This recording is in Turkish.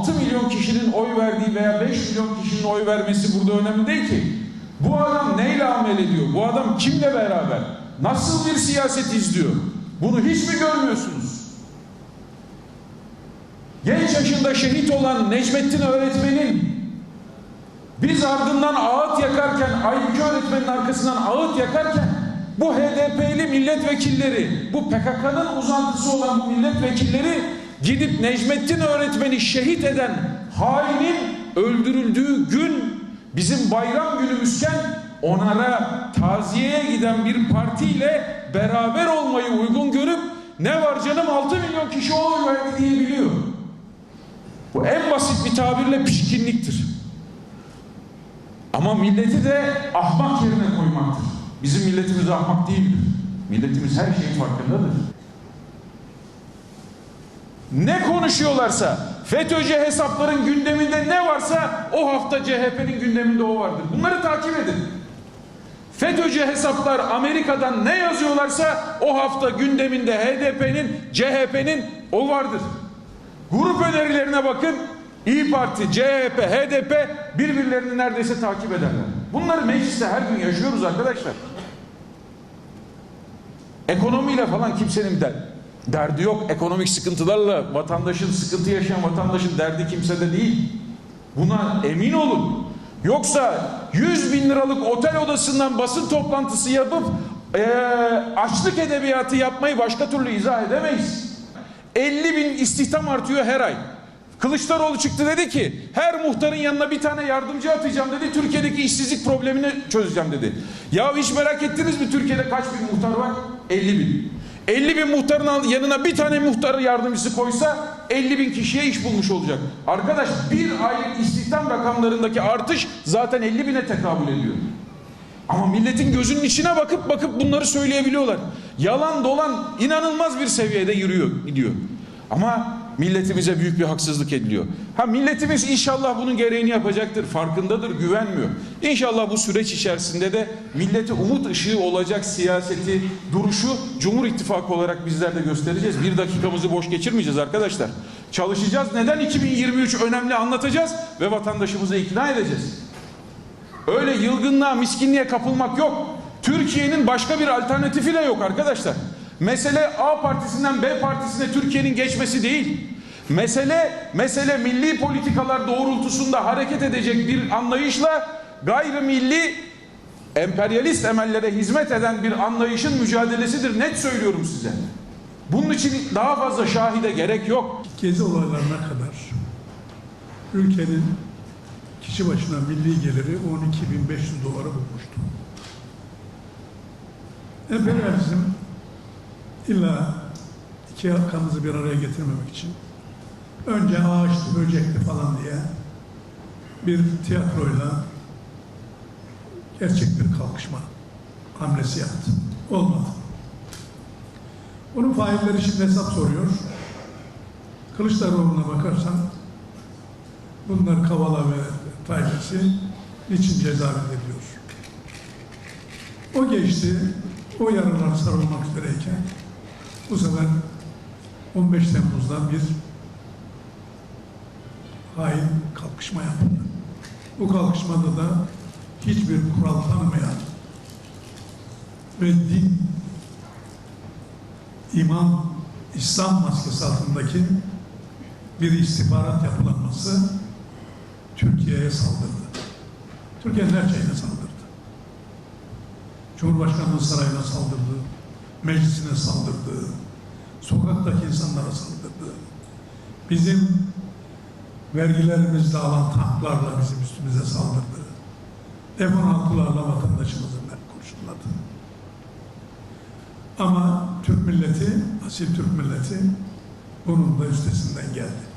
6 milyon kişinin oy verdiği veya 5 milyon kişinin oy vermesi burada önemli değil ki. Bu adam neyle amel ediyor? Bu adam kimle beraber? Nasıl bir siyaset izliyor? Bunu hiç mi görmüyorsunuz? Genç yaşında şehit olan Necmettin öğretmenin biz ardından ağıt yakarken, Aybüke öğretmenin arkasından ağıt yakarken bu HDP'li milletvekilleri, bu PKK'nın uzantısı olan bu milletvekilleri gidip Necmettin öğretmeni şehit eden hainin öldürüldüğü gün bizim bayram günümüzken onlara taziyeye giden bir partiyle beraber olmayı uygun görüp ne var canım 6 milyon kişi oy verdi diyebiliyor. Bu en basit bir tabirle pişkinliktir. Ama milleti de ahmak yerine koymaktır. Bizim milletimiz ahmak değildir. Milletimiz her şeyin farkındadır. Ne konuşuyorlarsa, FETÖ'cü hesapların gündeminde ne varsa o hafta CHP'nin gündeminde o vardır. Bunları takip edin. FETÖ'cü hesaplar Amerika'dan ne yazıyorlarsa o hafta gündeminde HDP'nin, CHP'nin o vardır. Grup önerilerine bakın. İyi Parti, CHP, HDP birbirlerini neredeyse takip ederler. Bunları mecliste her gün yaşıyoruz arkadaşlar. Ekonomiyle falan kimsenin der, derdi yok. Ekonomik sıkıntılarla vatandaşın sıkıntı yaşayan vatandaşın derdi kimsede değil. Buna emin olun. Yoksa 100 bin liralık otel odasından basın toplantısı yapıp eee, açlık edebiyatı yapmayı başka türlü izah edemeyiz. 50 bin istihdam artıyor her ay. Kılıçdaroğlu çıktı dedi ki her muhtarın yanına bir tane yardımcı atacağım dedi. Türkiye'deki işsizlik problemini çözeceğim dedi. Ya hiç merak ettiniz mi Türkiye'de kaç bin muhtar var? 50 bin. 50 bin muhtarın yanına bir tane muhtar yardımcısı koysa 50 bin kişiye iş bulmuş olacak. Arkadaş bir aylık istihdam rakamlarındaki artış zaten 50 bine tekabül ediyor. Ama milletin gözünün içine bakıp bakıp bunları söyleyebiliyorlar. Yalan dolan inanılmaz bir seviyede yürüyor, gidiyor. Ama milletimize büyük bir haksızlık ediliyor. Ha milletimiz inşallah bunun gereğini yapacaktır, farkındadır, güvenmiyor. İnşallah bu süreç içerisinde de millete umut ışığı olacak siyaseti, duruşu Cumhur İttifakı olarak bizler de göstereceğiz. Bir dakikamızı boş geçirmeyeceğiz arkadaşlar. Çalışacağız. Neden 2023 önemli anlatacağız ve vatandaşımızı ikna edeceğiz. Öyle yılgınlığa, miskinliğe kapılmak yok. Türkiye'nin başka bir alternatifi de yok arkadaşlar. Mesele A partisinden B partisine Türkiye'nin geçmesi değil. Mesele mesele milli politikalar doğrultusunda hareket edecek bir anlayışla gayrimilli emperyalist emellere hizmet eden bir anlayışın mücadelesidir. Net söylüyorum size. Bunun için daha fazla şahide gerek yok. Gezi olaylarına kadar ülkenin kişi başına milli geliri 12.500 doları bulmuştu. Emperyalizm illa iki yakamızı bir araya getirmemek için önce ağaçtı, böcekti falan diye bir tiyatroyla gerçek bir kalkışma hamlesi yaptı. Olmadı. Bunun failleri şimdi hesap soruyor. Kılıçdaroğlu'na bakarsan bunlar Kavala ve Tayyip'si niçin cezaevinde diyor. O geçti, o yaralar sarılmak üzereyken bu sefer 15 Temmuz'da bir hain kalkışma yapıldı. Bu kalkışmada da hiçbir kural tanımayan ve din, iman, İslam maskesi altındaki bir istihbarat yapılanması Türkiye'ye saldırdı. Türkiye'nin her şeyine saldırdı. Cumhurbaşkanlığı sarayına saldırdı, meclisine saldırdı, sokaktaki insanlara saldırdı. Bizim vergilerimizde alan tanklarla bizim üstümüze saldırdı. F-16'larla vatandaşımızı kurşunladı. Ama Türk milleti, asil Türk milleti bunun da üstesinden geldi.